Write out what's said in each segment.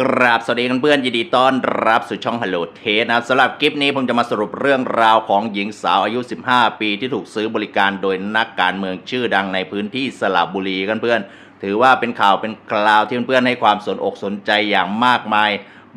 กราบสวัสดีกันเพื่อนยินดีต้อนรับสู่ช่อง Hello t a s นะครับสำหรับคลิปนี้ผมจะมาสรุปเรื่องราวของหญิงสาวอายุ 15 ปีที่ถูกซื้อบริการโดยนักการเมืองชื่อดังในพื้นที่สระบุรีกันเพื่อน ถือว่าเป็นข่าวเป็นคราวที่เพื่อนๆให้ความสนอกสนใจอย่างมากมาย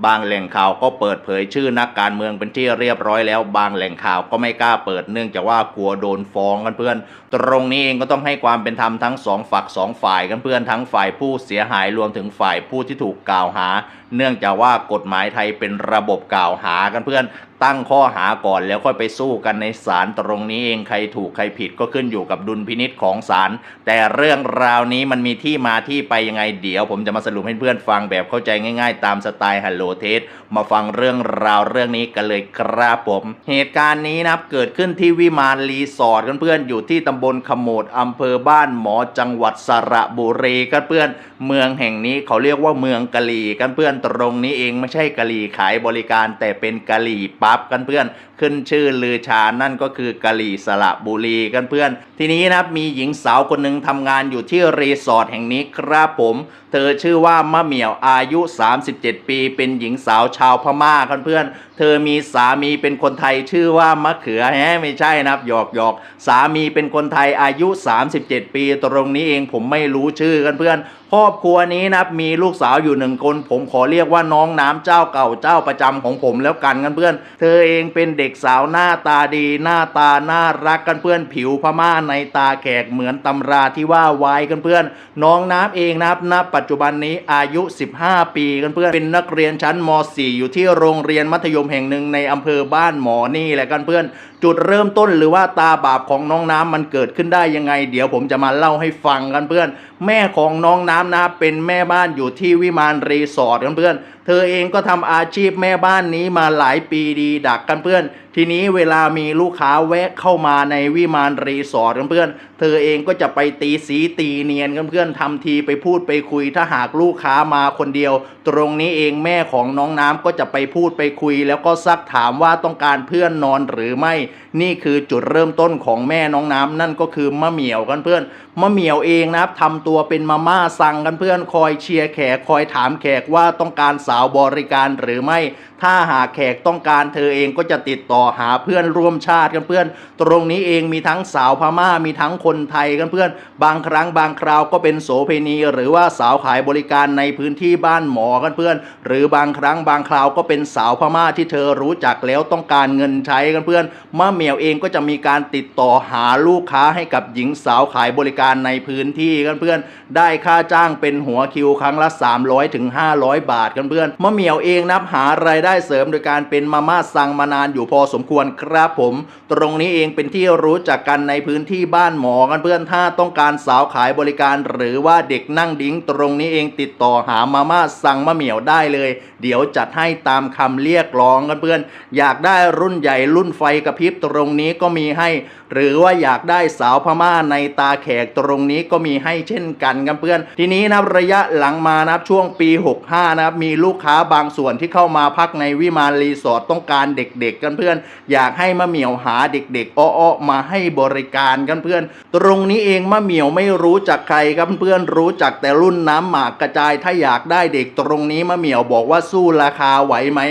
บางแหล่งข่าวก็เปิดเผยชื่อนักการเมืองเป็นที่เรียบร้อยแล้ว บางแหล่งข่าวก็ไม่กล้าเปิดเนื่องจากว่ากลัวโดนฟ้องกันเพื่อน ตรงนี้เองก็ต้องให้ความเป็นธรรมทั้งสองฝักสองฝ่ายกันเพื่อนทั้งฝ่ายผู้เสียหายรวมถึงฝ่ายผู้ที่ถูกกล่าวหา เนื่องจากว่ากฎหมายไทยเป็นระบบกล่าวหากันเพื่อน ตั้งข้อหาก่อนแล้วค่อยไปสู้กันในศาลตรงนี้เองใครถูกใครผิดก็ขึ้นอยู่กับดุลพินิษของศาลแต่เรื่องราวนี้มันมีที่มาที่ไปยังไงเดี๋ยว ผมจะมาสรุปให้เพื่อนฟังแบบเข้าใจง่ายๆ ตามสไตล์ฮัลโหลเทสมาฟังเรื่องราวเรื่องนี้กันเลยครับผม เหตุการณ์นี้นะครับเกิดขึ้นที่วิมานรีสอร์ทกันเพื่อนอยู่ที่ตำบลขโมดอำเภอบ้านหมอจังหวัดสระบุรีกันเพื่อนเมืองแห่งนี้เขาเรียกว่าเมืองกะหรี่กันเพื่อนตรงนี้เองไม่ใช่กะหรี่ขายบริการแต่เป็นกะหรี่ปั๊บกันเพื่อนขึ้นชื่อลือชา นั่นก็คือกะหรี่สระบุรีกันเพื่อน ทีนี้นะครับมีหญิงสาวคนหนึ่งทำงานอยู่ที่รีสอร์ทแห่งนี้ครับผม เธอชื่อว่ามะเหมียวอายุ 37 ปี เป็นหญิงสาวชาวพม่ากันเพื่อนเธอมีสามีเป็นคนไทยชื่อว่ามะเขือแฮะไม่ใช่นะครับหยอกหยอกสามีเป็นคนไทยอายุ 37 ปี ตรงนี้เองผมไม่รู้ชื่อกันเพื่อนครอบครัวนี้นะครับมีลูกสาวอยู่หนึ่งคน ผมขอเรียกว่าน้องน้ำเจ้าเก่าเจ้าประจำของผมแล้วกันกันเพื่อน เธอเองเป็นเด็กสาวหน้าตาดี หน้าตาน่ารักกันเพื่อน ผิวพม่าในตาแขกเหมือนตำราที่ว่าไว้กันเพื่อน น้องน้ำเองนะครับณปัจจุบันนี้อายุ 15 ปีกันเพื่อนเป็นนักเรียนชั้นม .4 อยู่ที่โรงเรียนมัธยมแห่งหนึ่งในอำเภอบ้านหมอนี่แหละกันเพื่อน จุดเริ่มต้นหรือว่าตาบาปของน้องน้ำมันเกิดขึ้นได้ยังไง เดี๋ยวผมจะมาเล่าให้ฟังกันเพื่อน แม่ของน้องน้ำนะเป็นแม่บ้านอยู่ที่วิมานรีสอร์ทกันเพื่อน เธอเองก็ทำอาชีพแม่บ้านนี้มาหลายปีดีดักกันเพื่อน ทีนี้เวลามีลูกค้าแวะเข้ามาในวิมานรีสอร์ทกันเพื่อน เธอเองก็จะไปตีสีตีเนียนกันเพื่อนทำทีไปพูดไปคุยถ้าหากลูกค้ามาคนเดียว ตรงนี้เองแม่ของน้องน้ำก็จะไปพูดไปคุย แล้วก็ซักถามว่าต้องการเพื่อนนอนหรือไม่นี่คือจุดเริ่มต้นของแม่น้องน้ำนั่นก็คือมะเหมี่ยวกันเพื่อนมะเหมี่ยวเองนะครับทำตัวเป็นมาม่าสั่งกันเพื่อนคอยเชียร์แขกคอยถามแขกว่าต้องการสาวบริการหรือไม่ ถ้าหาแขกต้องการเธอเองก็จะติดต่อหาเพื่อนร่วมชาติกันเพื่อน ตรงนี้เองมีทั้งสาวพม่ามีทั้งคนไทยกันเพื่อน บางครั้งบางคราวก็เป็นโสเภณีหรือว่าสาวขายบริการในพื้นที่บ้านหมอกันเพื่อน หรือบางครั้งบางคราวก็เป็นสาวพม่าที่เธอรู้จักแล้วต้องการเงินใช้กันเพื่อนมะเหมียวเองก็จะมีการติดต่อหาลูกค้าให้กับหญิงสาวขายบริการในพื้นที่กันเพื่อนได้ค่าจ้างเป็นหัวคิวครั้งละ 300ถึง500 บาทกันเพื่อนมะเหมียวเองนับหารายได้เสริมโดยการเป็นมาม่าสั่งมานานอยู่พอสมควรครับผม ตรงนี้เองเป็นที่รู้จักกันในพื้นที่บ้านหมอกันเพื่อนถ้าต้องการสาวขายบริการ หรือว่าเด็กนั่งดิ้งตรงนี้เองติดต่อหามาม่าสั่งมะเหมียวได้เลย เดี๋ยวจัดให้ตามคำเรียกร้องกันเพื่อน อยากได้รุ่นใหญ่รุ่นไฟกระพริบตรงนี้ก็มีให้ หรือว่าอยากได้สาวพม่าในตาแขกตรงนี้ก็มีให้เช่นกันกันเพื่อน ทีนี้นะระยะหลังมานะช่วงปี 65 นะครับมีลูกค้าบางส่วนที่เข้ามาพักในวิมานรีสอร์ทต้องการเด็กๆกันเพื่อน อยากให้มะเหมียวหาเด็กๆอ้อๆมาให้บริการกันเพื่อน ตรงนี้เองมะเหมียวไม่รู้จักใครครับเพื่อนรู้จักแต่รุ่นน้ำหมากกระจายถ้าอยากได้เด็กตรงนี้มะเหมียวบอกว่าสู้ราคาไหวไหม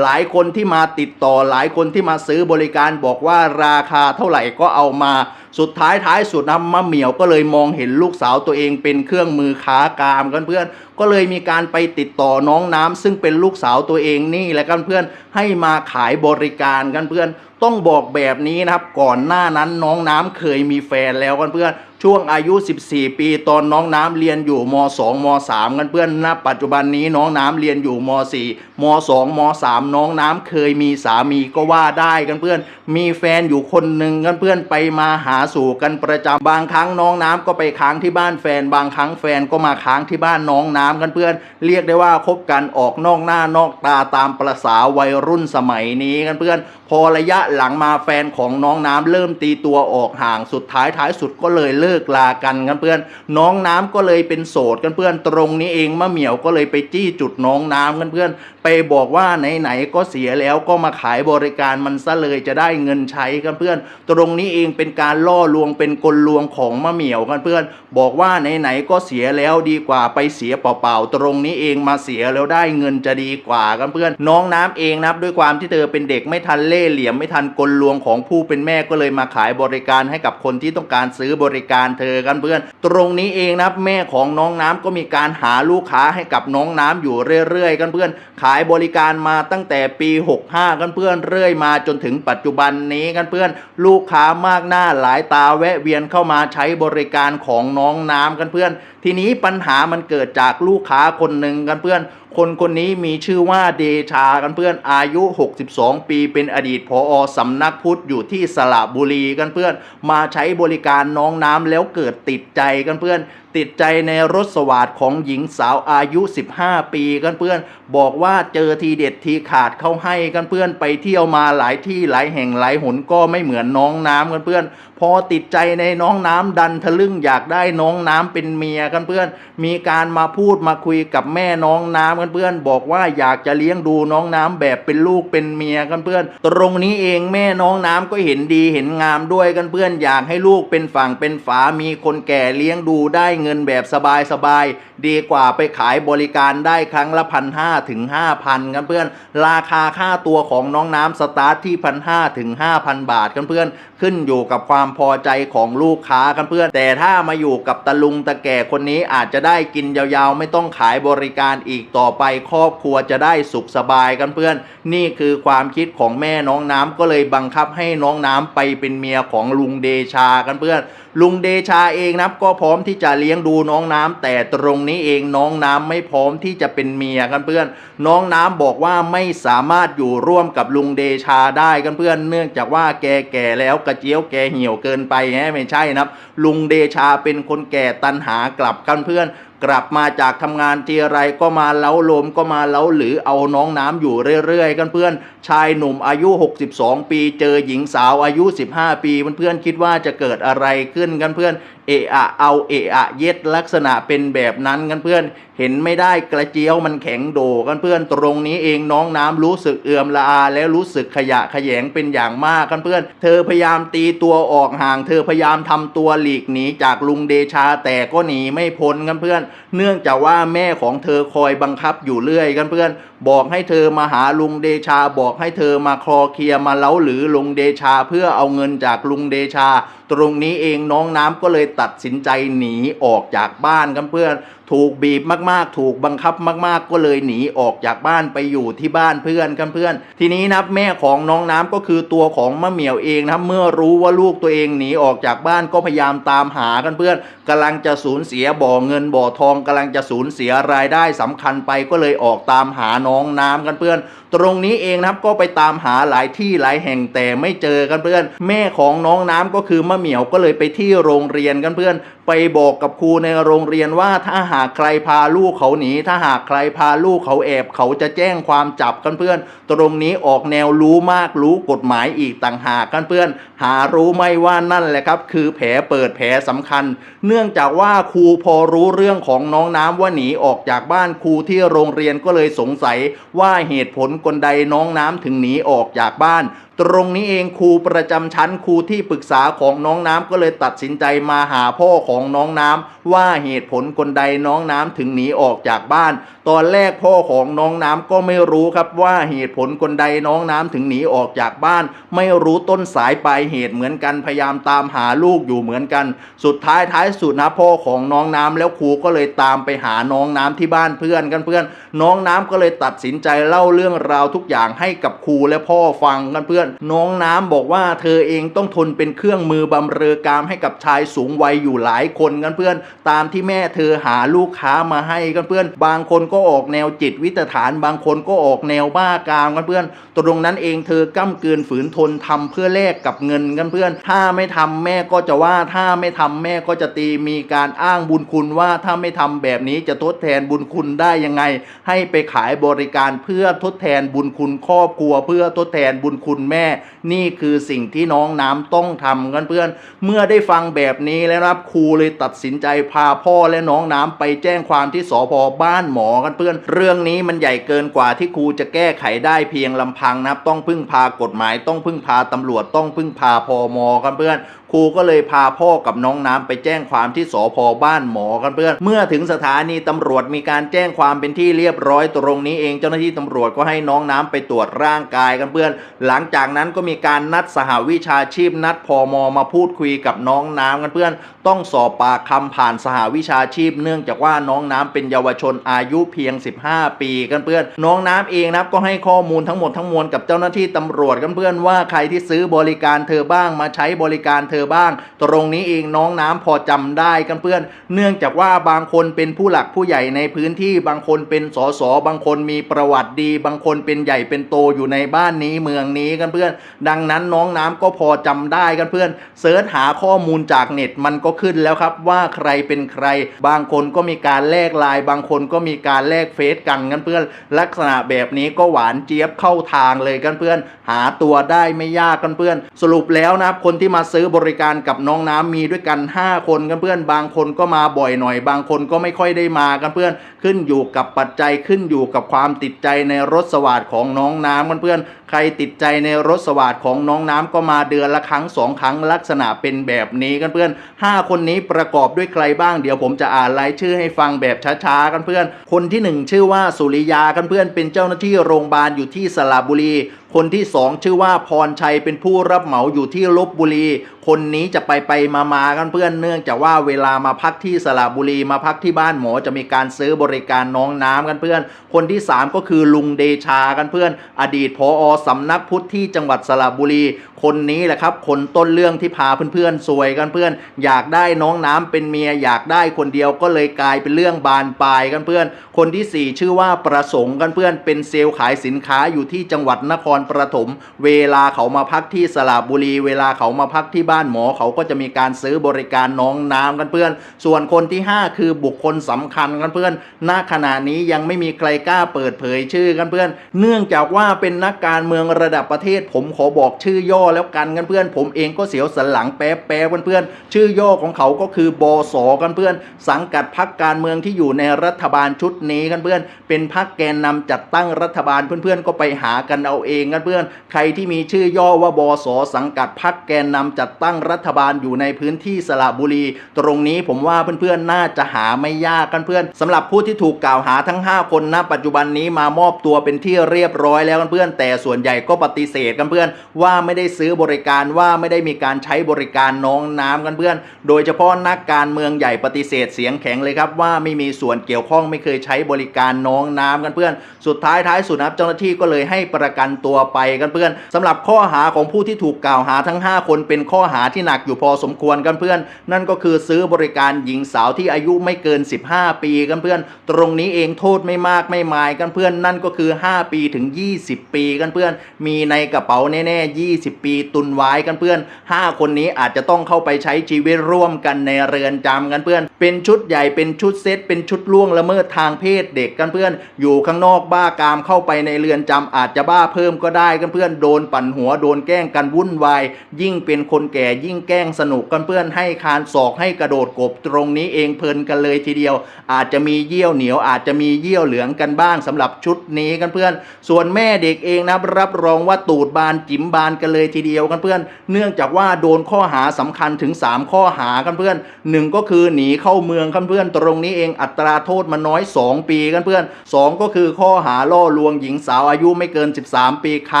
หลายคนที่มาติดต่อหลายคนที่มาซื้อบริการบอกว่าราคาเท่าไหร่ก็เอามา สุดท้ายท้ายสุดนะมะเหมียวก็เลยมองเห็นลูกสาวตัวเองเป็นเครื่องมือค้ากามกันเพื่อน ก็เลยมีการไปติดต่อน้องน้ำซึ่งเป็นลูกสาวตัวเองนี่แหละกันเพื่อนให้มาขายบริการกันเพื่อน ต้องบอกแบบนี้นะครับก่อนหน้านั้นน้องน้ำเคยมีแฟนแล้วกันเพื่อนช่วงอายุ 14 ปี ตอนน้องน้ำเรียนอยู่ม 2 ม 3 กันเพื่อนณปัจจุบันนี้น้องน้ำเรียนอยู่ม 4 ม 2 ม 3 น้องน้ำเคยมีสามีก็ว่าได้กันเพื่อน มีแฟนอยู่คนหนึ่งกันเพื่อนไปมาหาสู่กันประจำบางครั้งน้องน้ำก็ไปค้างที่บ้านแฟน บางครั้งแฟนก็มาค้างที่บ้านน้องน้ำกันเพื่อน เรียกได้ว่าคบกันออกนอกหน้านอกตาตามประษาวัยรุ่นสมัยนี้กันเพื่อน พอระยะหลังมาแฟนของน้องน้ำเริ่มตีตัวออกห่างสุดท้ายท้ายสุดก็เลยเลิกลากันกันเพื่อน น้องน้ำก็เลยเป็นโสดกันเพื่อนตรงนี้เองมะเหมียวก็เลยไปจี้จุดน้องน้ำกันเพื่อน ไปบอกว่าไหนๆก็เสียแล้วก็มาขายบริการมันซะเลยจะได้เงินใช้กันเพื่อน ตรงนี้เองเป็นการล่อลวงเป็นกลลวงของมะเหมียวกันเพื่อน บอกว่าไหนๆก็เสียแล้วดีกว่าไปเสียเปล่าๆตรงนี้เองมาเสียแล้วได้เงินจะดีกว่ากันเพื่อน น้องน้ำเองนะด้วยความที่เธอเป็นเด็กไม่ทันเล่เหลี่ยมไม่ทันกลลวงของผู้เป็นแม่ก็เลยมาขายบริการให้กับคนที่ต้องการซื้อบริการเธอกันเพื่อน ตรงนี้เองนะครับแม่ของน้องน้ำก็มีการหาลูกค้าให้กับน้องน้ำอยู่เรื่อยๆ กันเพื่อน ขายบริการมาตั้งแต่ปี 65 กันเพื่อนเรื่อยมาจนถึงปัจจุบันนี้กันเพื่อน ลูกค้ามากหน้าหลายตาแวะเวียนเข้ามาใช้บริการของน้องน้ำกันเพื่อน ทีนี้ปัญหามันเกิดจากลูกค้าคนหนึ่งกันเพื่อนคนคนนี้มีชื่อว่าเดชากันเพื่อนอายุ 62 ปีเป็นอดีตผอสำนักพุทธอยู่ที่สระบุรีกันเพื่อน มาใช้บริการน้องน้ำแล้วเกิดติดใจกันเพื่อน ติดใจในรถสวาดของหญิงสาวอายุ 15 ปีกันเพื่อน บอกว่าเจอทีเด็ดทีขาดเขาให้กันเพื่อนไปเที่ยวมาหลายที่หลายแห่งหลายหนก็ไม่เหมือนน้องน้ำกันเพื่อน พอติดใจในน้องน้ำดันทะลึ่งอยากได้น้องน้ำเป็นเมียกันเพื่อน มีการมาพูดมาคุยกับแม่น้องน้ำกันเพื่อน บอกว่าอยากจะเลี้ยงดูน้องน้ำแบบเป็นลูกเป็นเมียกันเพื่อน ตรงนี้เองแม่น้องน้ำก็เห็นดีเห็นงามด้วยกันเพื่อน อยากให้ลูกเป็นฝั่งเป็นฝามีคนแก่เลี้ยงดูได้เงินแบบสบายสบายๆ ดีกว่าไปขายบริการได้ครั้งละพันห้าถึงห้าพันกันเพื่อน ราคาค่าตัวของน้องน้ำสตาร์ทที่พันห้าถึงห้าพันบาทกันเพื่อน ขึ้นอยู่กับความพอใจของลูกค้ากันเพื่อน แต่ถ้ามาอยู่กับตะลุงตะแก่คนนี้อาจจะได้กินยาวๆ ไม่ต้องขายบริการอีกต่อไปครอบครัวจะได้สุขสบายกันเพื่อน นี่คือความคิดของแม่น้องน้ำก็เลยบังคับให้น้องน้ำไปเป็นเมียของลุงเดชากันเพื่อน ลุงเดชาเองนะก็พร้อมที่จะเลี้ยงดูน้องน้ำแต่ตรงนี้เองน้องน้ำไม่พร้อมที่จะเป็นเมียกันเพื่อน น้องน้ำบอกว่าไม่สามารถอยู่ร่วมกับลุงเดชาได้กันเพื่อน เนื่องจากว่าแกแก่แล้วกระเจียวแกเหี่ยวเกินไปไงไม่ใช่นะครับ ลุงเดชาเป็นคนแก่ตันหากลับกันเพื่อน กลับมาจากทำงานทีไรก็มาเล้าลมก็มาเล้าหรือเอาน้องน้ำอยู่เรื่อยๆกันเพื่อนชายหนุ่มอายุ 62 ปี เจอหญิงสาวอายุ 15 ปีเพื่อนๆคิดว่าจะเกิดอะไรขึ้นกันเพื่อนเอะอะเอาเอะอะเย็ดลักษณะเป็นแบบนั้นกันเพื่อน เห็นไม่ได้กระเจียวมันแข็งโดกันเพื่อนตรงนี้เองน้องน้ำรู้สึกเอื่อมละอาแล้วรู้สึกขยะแขยงเป็นอย่างมากกันเพื่อน เธอพยายามตีตัวออกห่าง เธอพยายามทำตัวหลีกหนีจากลุงเดชาแต่ก็หนีไม่พ้นกันเพื่อนเนื่องจากว่าแม่ของเธอคอยบังคับอยู่เรื่อยกันเพื่อน บอกให้เธอมาหาลุงเดชา บอกให้เธอมาคลอเคลียมาเล้าหรือลุงเดชาเพื่อเอาเงินจากลุงเดชา ตรงนี้เองน้องน้ำก็เลยตัดสินใจหนีออกจากบ้านกันเพื่อนถูกบีบมากๆ ถูกบังคับมากๆ ก็เลยหนีออกจากบ้านไปอยู่ที่บ้านเพื่อนกันเพื่อน ทีนี้นะแม่ของน้องน้ำก็คือตัวของมะเหมียวเองนะเมื่อรู้ว่าลูกตัวเองหนีออกจากบ้านก็พยายามตามหากันเพื่อนกำลังจะสูญเสียบ่อเงินบ่อทองกำลังจะสูญเสียรายได้สำคัญไปก็เลยออกตามหาน้องน้ำกันเพื่อน ตรงนี้เองนะครับก็ไปตามหาหลายที่หลายแห่งแต่ไม่เจอกันเพื่อน แม่ของน้องน้ำก็คือมะเหมียวก็เลยไปที่โรงเรียนกันเพื่อน ไปบอกกับครูในโรงเรียนว่าถ้าหากใครพาลูกเขาหนี ถ้าหากใครพาลูกเขาแอบเขาจะแจ้งความจับกันเพื่อน ตรงนี้ออกแนวรู้มากรู้กฎหมายอีกต่างหากกันเพื่อน หารู้ไม่ว่านั่นแหละครับ คือแผลเปิดแผลสำคัญ เนื่องจากว่าครูพอรู้เรื่องของน้องน้ำว่าหนีออกจากบ้านครูที่โรงเรียนก็เลยสงสัยว่าเหตุผลกลใดน้องน้ำถึงหนีออกจากบ้าน ตรงนี้เองครูประจำชั้นครูที่ปรึกษาของน้องน้ำก็เลยตัดสินใจมาหาพ่อของน้องน้ำว่าเหตุผลคนใดน้องน้ำถึงหนีออกจากบ้าน ตอนแรกพ่อของน้องน้ำก็ไม่รู้ครับว่าเหตุผลคนใดน้องน้ำถึงหนีออกจากบ้าน ไม่รู้ต้นสายปลายเหตุเหมือนกันพยายามตามหาลูกอยู่เหมือนกัน สุดท้ายท้ายสุดนะพ่อของน้องน้ำแล้วครูก็เลยตามไปหาน้องน้ำที่บ้านเพื่อนกันเพื่อน น้องน้ำก็เลยตัดสินใจเล่าเรื่องราวทุกอย่างให้กับครูและพ่อฟังกันเพื่อนน้องน้ำบอกว่าเธอเองต้องทนเป็นเครื่องมือบำเรอกามให้กับชายสูงวัยอยู่หลายคนกันเพื่อน ตามที่แม่เธอหาลูกค้ามาให้กันเพื่อน บางคนก็ออกแนวจิตวิตฐาน บางคนก็ออกแนวบ้ากามกันเพื่อน ตรงนั้นเองเธอก้ำเกินฝืนทนทำเพื่อแลกกับเงินกันเพื่อน ถ้าไม่ทำแม่ก็จะว่าถ้าไม่ทำแม่ก็จะตีมีการอ้างบุญคุณว่าถ้าไม่ทำแบบนี้จะทดแทนบุญคุณได้ยังไง ให้ไปขายบริการเพื่อทดแทนบุญคุณครอบครัว เพื่อทดแทนบุญคุณแม่น่ๆ นี่คือสิ่งที่น้องน้ำต้องทำกันเพื่อน เมื่อได้ฟังแบบนี้แล้วครับครูเลยตัดสินใจพาพ่อและน้องน้ำไปแจ้งความที่สพบ้านหมอกันเพื่อน เรื่องนี้มันใหญ่เกินกว่าที่ครูจะแก้ไขได้เพียงลำพังนะครับ ต้องพึ่งพากฎหมายต้องพึ่งพาตำรวจต้องพึ่งพาพอมกันเพื่อน ครูก็เลยพาพ่อกับน้องน้ำไปแจ้งความที่สพบ้านหมอกันเพื่อน เมื่อถึงสถานีตำรวจมีการแจ้งความเป็นที่เรียบร้อยตรงนี้เองเจ้าหน้าที่ตำรวจก็ให้น้องน้ำไปตรวจร่างกายกันเพื่อน หลังจากนั้นก็มีการนัดสหวิชาชีพนัดพอมมาพูดคุยกับน้องน้ำกันเพื่อน ต้องสอบปากคำผ่านสหวิชาชีพ เนื่องจากว่าน้องน้ำเป็นเยาวชนอายุเพียง 15 ปีกันเพื่อน น้องน้ำเองนะครับก็ให้ข้อมูลทั้งหมดทั้งมวลกับเจ้าหน้าที่ตำรวจกันเพื่อนว่าใครที่ซื้อบริการเธอบ้างมาใช้บริการเธอบ้าง ตรงนี้เองน้องน้ำพอจำได้กันเพื่อน เนื่องจากว่าบางคนเป็นผู้หลักผู้ใหญ่ในพื้นที่บางคนเป็นสสบางคนมีประวัติดี บางคนเป็นใหญ่เป็นโตอยู่ในบ้านนี้เมืองนี้กันเพื่อน ดังนั้นน้องน้ำก็พอจำได้กันเพื่อนเสิร์ชหาข้อมูลจากเน็ตมันก็ขึ้นแล้วครับว่าใครเป็นใคร บางคนก็มีการแลกไลน์บางคนก็มีการแลกเฟซกันกันเพื่อน ลักษณะแบบนี้ก็หวานเจี๊ยบเข้าทางเลยกันเพื่อน หาตัวได้ไม่ยากกันเพื่อน สรุปแล้วนะครับคนที่มาซื้อบริการกับน้องน้ำมีด้วยกัน 5 คนกันเพื่อนบางคนก็มาบ่อยหน่อย บางคนก็ไม่ค่อยได้มากันเพื่อนขึ้นอยู่กับปัจจัยขึ้นอยู่กับความติดใจในรถสวัสดของน้องน้ำกันเพื่อนใครติดใจในรถสวัสดของน้องน้ำก็มาเดือนละครั้งสองครั้งลักษณะเป็นแบบนี้กันเพื่อน 5 คนนี้ประกอบด้วยใครบ้างเดี๋ยวผมจะอ่านรายชื่อให้ฟังแบบช้าๆกันเพื่อน คนที่หนึ่งชื่อว่าสุริยากันเพื่อนเป็นเจ้าหน้าที่โรงพยาบาลอยู่ที่สระบุรี คนที่สองชื่อว่าพรชัยเป็นผู้รับเหมาอยู่ที่ลบบุรี คนนี้จะไปไปมามากันเพื่อนเนื่องจากว่าเวลามาพักที่สระบุรีมาพักที่บ้านหมอจะมีการซื้อบริการน้องน้ำกันเพื่อน คนที่สามก็คือลุงเดชากันเพื่อน อดีตพอสำนักพุทธที่จังหวัดสระบุรี คนนี้แหละครับ คนต้นเรื่องที่พาเพื่อนๆซวยกันเพื่อน อยากได้น้องน้ำเป็นเมียอยากได้คนเดียวก็เลยกลายเป็นเรื่องบานปลายกันเพื่อน คนที่สี่ชื่อว่าประสงค์กันเพื่อนเป็นเซลล์ขายสินค้าอยู่ที่จังหวัดนครปฐมเวลาเขามาพักที่สระบุรี เวลาเขามาพักที่บ้านหมอ เขาก็จะมีการซื้อบริการน้องน้ำกันเพื่อน ส่วนคนที่ห้าคือบุคคลสำคัญกันเพื่อนณขณะนี้ยังไม่มีใครกล้าเปิดเผยชื่อกันเพื่อน เนื่องจากว่าเป็นนักการเมืองระดับประเทศ ผมขอบอกชื่อย่อแล้วกันกันเพื่อน ผมเองก็เสียวสันหลังแป๊บแป๊บเพื่อน ชื่อย่อของเขาก็คือบสกันเพื่อน สังกัดพักการเมืองที่อยู่ในรัฐบาลชุดนี้กันเพื่อน เป็นพักแกนนำจัดตั้งรัฐบาลเพื่อนๆก็ไปหากันเอาเองกันเพื่อน ใครที่มีชื่อย่อว่าบสสังกัดพักแกนนำจัดตั้งรัฐบาลอยู่ในพื้นที่สระบุรี ตรงนี้ผมว่าเพื่อนๆน่าจะหาไม่ยากกันเพื่อนสำหรับผู้ที่ถูกกล่าวหาทั้ง 5 คนณปัจจุบันนี้มามอบตัวเป็นที่เรียบร้อยแล้วกันเพื่อน แต่ส่วนใหญ่ก็ปฏิเสธกันเพื่อน ว่าไม่ได้ซื้อบริการว่าไม่ได้มีการใช้บริการน้องน้ำกันเพื่อน โดยเฉพาะนักการเมืองใหญ่ปฏิเสธเสียงแข็งเลยครับว่าไม่มีส่วนเกี่ยวข้องไม่เคยใช้บริการน้องน้ำกันเพื่อน สุดท้ายท้ายสุดนับเจ้าหน้าที่ก็เลยให้ประกันตัวไปกันเพื่อนสำหรับข้อหาของผู้ที่ถูกกล่าวหาทั้ง 5 คนเป็นข้อหาที่หนักอยู่พอสมควรกันเพื่อน นั่นก็คือซื้อบริการหญิงสาวที่อายุไม่เกิน 15 ปีกันเพื่อน ตรงนี้เองโทษไม่มากไม่มายกันเพื่อน นั่นก็คือ 5 ปีถึง 20 ปีกันเพื่อน มีในกระเป๋าแน่ๆ 20 ปีตุนไว้กันเพื่อน 5 คนนี้อาจจะต้องเข้าไปใช้ชีวิตร่วมกันในเรือนจำกันเพื่อน เป็นชุดใหญ่เป็นชุดเซตเป็นชุดล่วงละเมิดทางเพศเด็กกันเพื่อน อยู่ข้างนอกบ้ากามเข้าไปในเรือนจำอาจจะบ้าเพิ่มก็ได้กันเพื่อนโดนปั่นหัวโดนแกล้งกันวุ่นวายยิ่งเป็นคนแก่ยิ่งแกล้งสนุกกันเพื่อนให้คานศอกให้กระโดดกบตรงนี้เองเพลินกันเลยทีเดียว อาจจะมีเยี่ยวเหนียวอาจจะมีเยี่ยวเหลืองกันบ้างสำหรับชุดนี้กันเพื่อน ส่วนแม่เด็กเองนะรับรองว่าตูดบานจิ๋มบานกันเลยทีเดียวกันเพื่อน เนื่องจากว่าโดนข้อหาสำคัญถึง 3 ข้อหากันเพื่อนหนึ่งก็คือหนีเข้าเมืองกันเพื่อน ตรงนี้เองอัตราโทษมันน้อย 2 ปีกันเพื่อนสองก็คือข้อหาล่อลวงหญิงสาวอายุไม่เกิน 13 ปีค้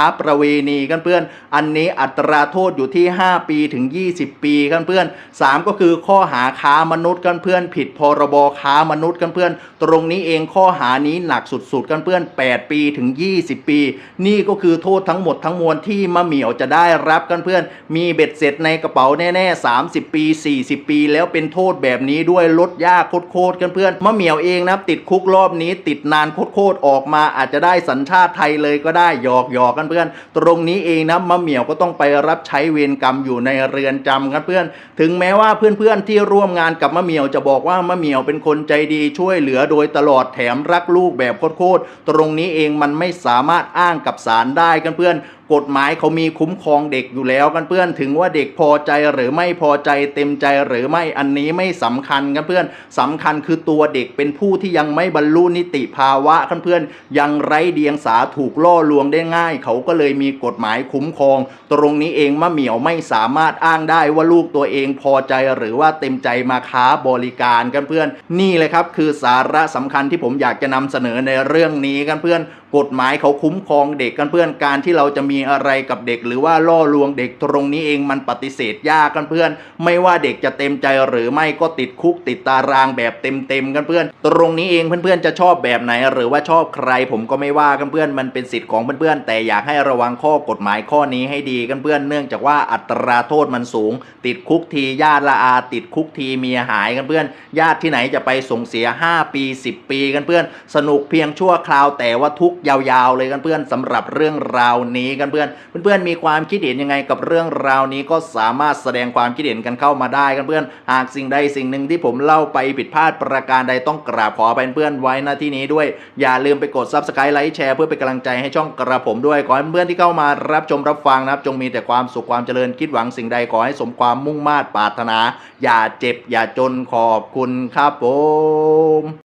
าประเวณีกันเพื่อน อันนี้อัตราโทษอยู่ที่ 5 ปีถึง 20 ปีกันเพื่อน 3 ก็คือข้อหาค้ามนุษย์กันเพื่อน ผิดพรบค้ามนุษย์กันเพื่อน ตรงนี้เองข้อหานี้หนักสุดๆกันเพื่อน 8 ปีถึง 20 ปี นี่ก็คือโทษทั้งหมดทั้งมวลที่มะเหมี่ยวจะได้รับกันเพื่อน มีเบ็ดเสร็จในกระเป๋าแน่ๆ 30 ปี 40 ปี แล้วเป็นโทษแบบนี้ด้วยลดยากโคตรๆกันเพื่อนมะเหมี่ยวเองนะติดคุกรอบนี้ติดนานโคตรๆออกมาอาจจะได้สัญชาติไทยเลยก็ได้หยอกหยอกอกันเพื่อน ตรงนี้เองนะมะเหมี่ยวก็ต้องไปรับใช้เวรกรรมอยู่ในเรือนจำกันเพื่อน ถึงแม้ว่าเพื่อนๆที่ร่วมงานกับมะเหมี่ยวจะบอกว่ามะเหมี่ยวเป็นคนใจดีช่วยเหลือโดยตลอดแถมรักลูกแบบโคตรๆตรงนี้เองมันไม่สามารถอ้างกับศาลได้กันเพื่อน กฎหมายเขามีคุ้มครองเด็กอยู่แล้วกันเพื่อนถึงว่าเด็กพอใจหรือไม่พอใจเต็มใจหรือไม่อันนี้ไม่สำคัญกันเพื่อนสำคัญคือตัวเด็กเป็นผู้ที่ยังไม่บรรลุนิติภาวะกันเพื่อนยังไร้เดียงสาถูกล่อลวงได้ง่าย เขาก็เลยมีกฎหมายคุ้มครอง ตรงนี้เองมะเหมียวไม่สามารถอ้างได้ว่าลูกตัวเองพอใจหรือว่าเต็มใจมาค้าบริการกันเพื่อน นี่เลยครับคือสาระสำคัญที่ผมอยากจะนำเสนอในเรื่องนี้กันเพื่อน กฎหมายเขาคุ้มครองเด็กกันเพื่อนการที่เราจะมีอะไรกับเด็ก หรือว่าล่อลวงเด็กตรงนี้เองมันปฏิเสธยากกันเพื่อน ไม่ว่าเด็กจะเต็มใจหรือไม่ก็ติดคุกติดตารางแบบเต็มๆกันเพื่อน ตรงนี้เองเพื่อนๆจะชอบแบบไหน หรือว่าชอบใคร ผมก็ไม่ว่ากันเพื่อนมันเป็นสิทธิ์ของเพื่อนๆแต่อยากให้ระวังข้อกฎหมายข้อนี้ให้ดีกันเพื่อนเนื่องจากว่าอัตราโทษมันสูง ติดคุกทีญาติละอาติดคุกทีเมียหายกันเพื่อน ญาติที่ไหนจะไปส่งเสีย 5 ปี 10 ปีกันเพื่อน สนุกเพียงชั่วคราวแต่ว่าทุกยาวๆเลยกันเพื่อนสำหรับเรื่องราวนี้กันเพื่อนเพื่อนๆมีความคิดเห็นยังไงกับเรื่องราวนี้ก็สามารถแสดงความคิดเห็นกันเข้ามาได้กันเพื่อน หากสิ่งใดสิ่งหนึ่งที่ผมเล่าไปผิดพลาดประการใดต้องกราบขออภัยเพื่อนไว้น้าที่นี้ด้วย อย่าลืมไปกด subscribe ไลค์แชร์เพื่อเป็นกำลังใจให้ช่องกระผมด้วยขอให้เพื่อนที่เข้ามารับชมรับฟังนะครับจงมีแต่ความสุขความเจริญคิดหวังสิ่งใดขอให้สมความมุ่งมา่ปรารถนา อย่าเจ็บอย่าจนขอบคุณครับผม